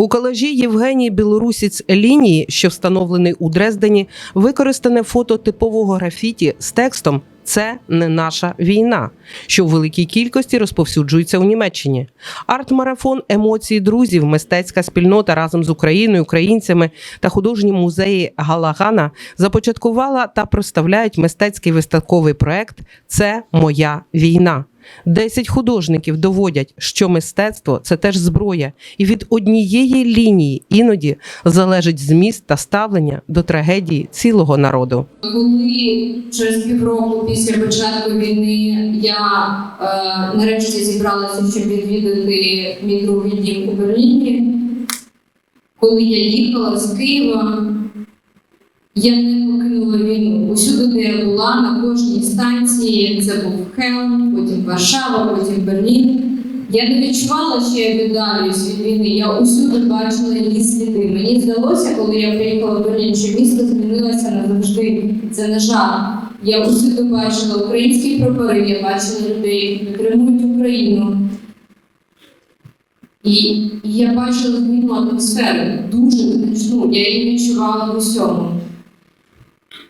У колажі Євгеній Білорусіць лінії, що встановлений у Дрездені, використане фото типового графіті з текстом Це не наша війна, що в великій кількості розповсюджується у Німеччині. Арт-марафон емоції друзів, мистецька спільнота разом з Україною, українцями та художні музеї Галагана започаткувала та проставляють мистецький виставковий проект Це моя війна. Десять художників доводять, що мистецтво це теж зброя, і від однієї лінії іноді залежить зміст та ставлення до трагедії цілого народу. Коли через півроку після початку війни я е, нарешті зібралася, щоб відвідати мій другий дім у Берліні, коли я їхала з Києва, я не покинула війну. Усюди, де я була, на кожній станції, це був Хелм, потім Варшава, потім Берлін. Я не відчувала, що я віддалююсь від війни. Я усюди бачила її сліди. Мені здалося, коли я приїхала в Берлін, що місто змінилося назавжди. Це не жарт. Я усюди бачила українські прапори, я бачила людей, які підтримують Україну. І, і я бачила зміну атмосфери дуже значну. Я її відчувала в усьому.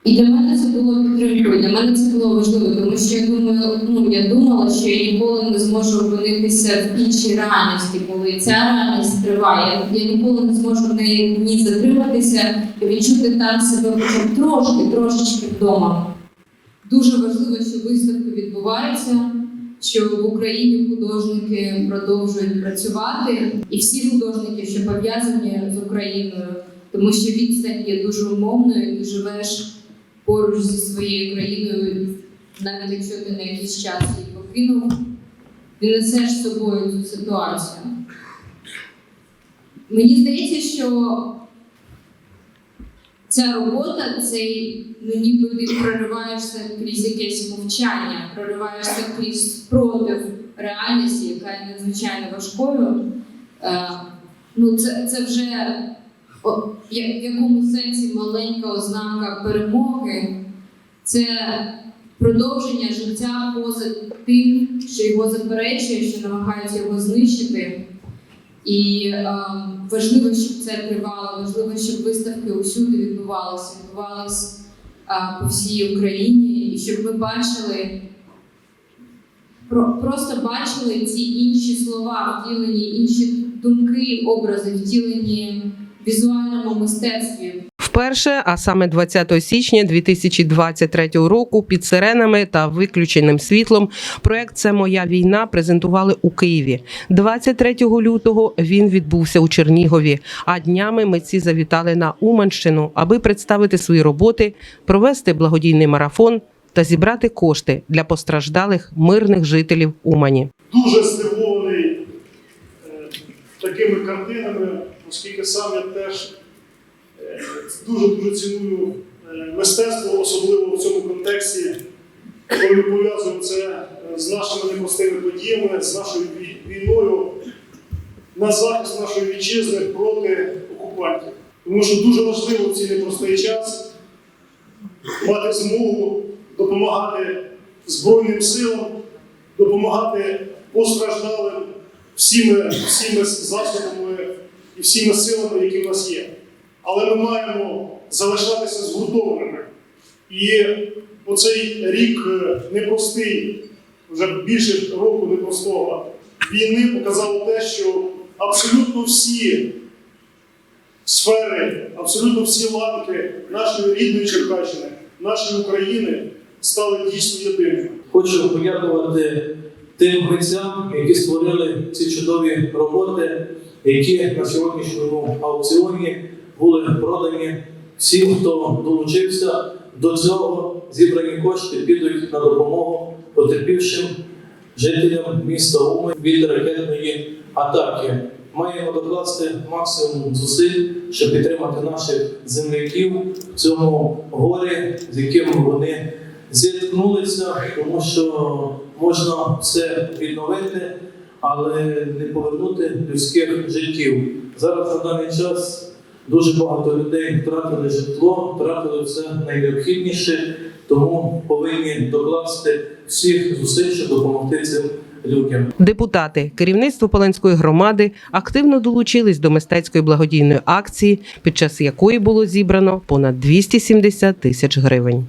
І для мене це було підтримкою, для мене це було важливо, тому що я думаю, ну я думала, що я ніколи не зможу опинитися в іншій реальності, коли ця реальність триває. Я, ніколи не зможу в неї в ній затриматися і відчути там себе хоча б трошки, трошечки вдома. Дуже важливо, що виставки відбуваються, що в Україні художники продовжують працювати, і всі художники, що пов'язані з Україною, тому що відстань є дуже умовною, ти живеш поруч зі своєю країною, навіть якщо ти на якийсь час її покинув, ти несеш з собою цю ситуацію. Мені здається, що ця робота, цей, ну ніби ти прориваєшся крізь якесь мовчання, прориваєшся крізь спротив реальності, яка є надзвичайно важкою. Е, ну, це, це вже в якомусь сенсі маленька ознака перемоги. Це продовження життя поза тим, що його заперечує, що намагається його знищити. І е, важливо, щоб це тривало, важливо, щоб виставки усюди відбувалися, відбувалися е, по всій Україні, і щоб ми бачили, про, просто бачили ці інші слова, втілені, інші думки, образи, втілені візуальному мистецтві. Вперше, а саме 20 січня 2023 року, під сиренами та виключеним світлом, проект Це моя війна презентували у Києві. 23 лютого він відбувся у Чернігові. А днями митці завітали на Уманщину, аби представити свої роботи, провести благодійний марафон та зібрати кошти для постраждалих мирних жителів Умані. дуже здивований е, такими картинами, оскільки сам я теж дуже-дуже ціную е, мистецтво, особливо в цьому контексті, коли ми пов'язуємо це е, з нашими непростими подіями, з нашою війною на захист нашої вітчизни проти окупантів. Тому що дуже важливо в цей непростий час мати змогу допомагати Збройним силам, допомагати постраждалим всіми, всіми засобами і всіми силами, які в нас є. Але ми маємо залишатися згуртованими. І оцей рік е, непростий, вже більше року непростого війни показав те, що абсолютно всі сфери, абсолютно всі ланки нашої рідної Черкащини, нашої України стали дійсно єдиними. Хочу подякувати тим митцям, які створили ці чудові роботи, які на сьогоднішньому аукціоні були продані всім, хто долучився до цього. Зібрані кошти підуть на допомогу потерпівшим жителям міста Уми від ракетної атаки. Маємо докласти максимум зусиль, щоб підтримати наших земляків в цьому горі, з яким вони зіткнулися, тому що можна все відновити, але не повернути людських життів. Зараз на даний час дуже багато людей втратили житло, втратили все найнеобхідніше, тому повинні докласти всіх зусиль, щоб допомогти цим людям. Депутати, керівництво Паланської громади активно долучились до мистецької благодійної акції, під час якої було зібрано понад 270 тисяч гривень.